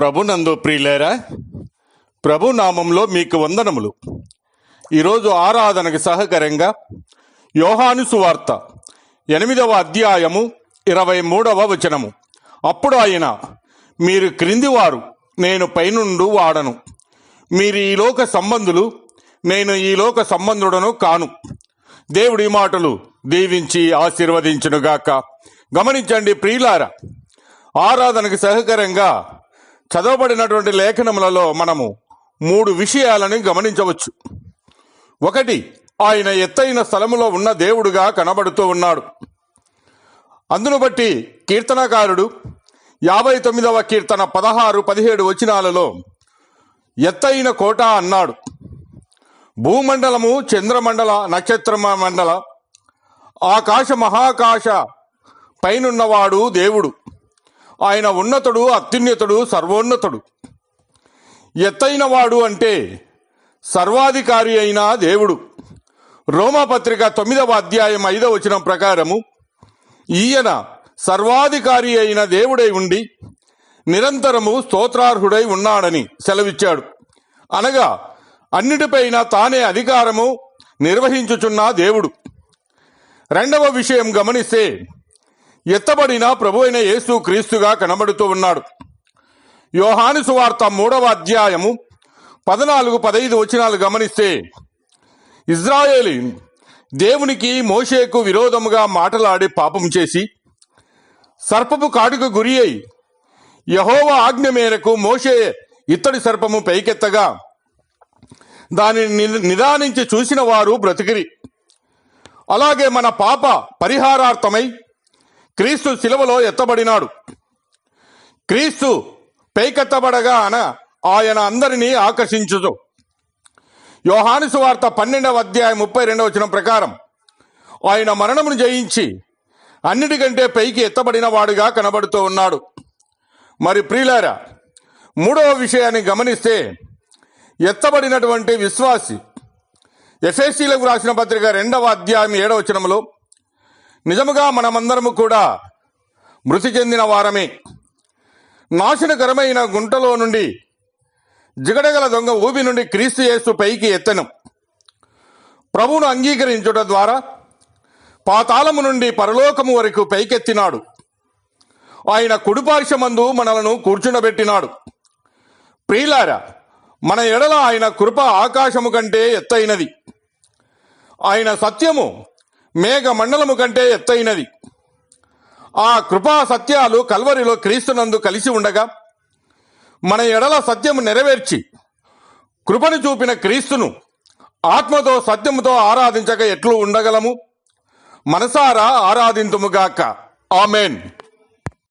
ప్రభునందు ప్రియులేరా ప్రభు నామంలో మీకు వందనములు. ఈరోజు ఆరాధనకు సహకరంగా యోహాను సువార్త ఎనిమిదవ అధ్యాయము ఇరవై మూడవ వచనము. అప్పుడు ఆయన మీరు క్రిందివారు నేను పైనుండు వాడను. మీరు ఈ లోక సంబంధులు నేను ఈ లోక సంబంధుడను కాను. దేవుడి మాటలు దీవించి ఆశీర్వదించునుగాక. గమనించండి ప్రియులారా ఆరాధనకు సహకరంగా చదవబడినటువంటి లేఖనములలో మనము మూడు విషయాలను గమనించవచ్చు. ఒకటి ఆయన ఎత్తైన స్థలములో ఉన్న దేవుడుగా కనబడుతూ ఉన్నాడు. అందును బట్టి కీర్తనకారుడు యాభై తొమ్మిదవ కీర్తన పదహారు పదిహేడు వచనాలలో ఎత్తైన కోట అన్నాడు. భూమండలము చంద్రమండల నక్షత్ర మండల ఆకాశ మహాకాశ పైనున్నవాడు దేవుడు. ఆయన ఉన్నతుడు అత్యున్నతుడు సర్వోన్నతుడు. ఎత్తైన వాడు అంటే సర్వాధికారి అయిన దేవుడు. రోమాపత్రిక తొమ్మిదవ అధ్యాయం ఐదవ వచనం ప్రకారము ఈయన సర్వాధికారి అయిన దేవుడై ఉండి నిరంతరము స్తోత్రార్హుడై ఉన్నాడని సెలవిచ్చాడు. అనగా అన్నిటిపైన తానే అధికారము నిర్వహించుచున్న దేవుడు. రెండవ విషయం గమనిస్తే ఎత్తబడిన ప్రభు అయిన యేసు క్రీస్తుగా కనబడుతూ ఉన్నాడు. యోహాను సువార్త మూడవ అధ్యాయము పద్నాలుగు పదైదు వచనాలు గమనిస్తే ఇజ్రాయేలీ దేవునికి మోషేకు విరోధముగా మాటలాడి పాపం చేసి సర్పపు కాటుకు గురి అయి యహోవ ఆజ్ఞ మేరకు మోషే ఇత్తడి సర్పము పైకెత్తగా దానిని ని- నిదానించి చూసిన వారు బ్రతికిరి. అలాగే మన పాప పరిహారార్థమై క్రీస్తు శిలువలో ఎత్తబడినాడు. క్రీస్తు పైకెత్తబడగా అన ఆయన అందరినీ ఆకర్షించుచు. యోహాను సువార్త పన్నెండవ అధ్యాయం ముప్పై రెండవ వచనం ప్రకారం ఆయన మరణమును జయించి అన్నిటికంటే పైకి ఎత్తబడిన వాడుగా కనబడుతూ ఉన్నాడు. మరి ప్రియులారా మూడవ విషయాన్ని గమనిస్తే ఎత్తబడినటువంటి విశ్వాసి ఎఫ్ఎస్సీలకు రాసిన పత్రిక రెండవ అధ్యాయం ఏడవ వచనంలో నిజముగా మనమందరము కూడా మృతి చెందిన వారమే. నాశనకరమైన గుంటలో నుండి జిగడగల దొంగ ఊబి నుండి క్రీస్తు యేసు పైకి ఎత్తను. ప్రభువును అంగీకరించుట ద్వారా పాతాళము నుండి పరలోకము వరకు పైకెత్తినాడు. ఆయన కుడిపార్శ్వమందు మనలను కూర్చుండబెట్టినాడు ప్రియులారా మన ఎడల ఆయన కృప ఆకాశము కంటే ఎత్తైనది. ఆయన సత్యము మేఘ మండలము కంటే ఎత్తైనది. ఆ కృపా సత్యాలు కల్వరిలో క్రీస్తునందు కలిసి ఉండగా మన ఎడల సత్యము నెరవేర్చి కృపను చూపిన క్రీస్తును ఆత్మతో సత్యముతో ఆరాధించక ఎట్లు ఉండగలము? మనసారా ఆరాధింతుముగాక ఆమెన్.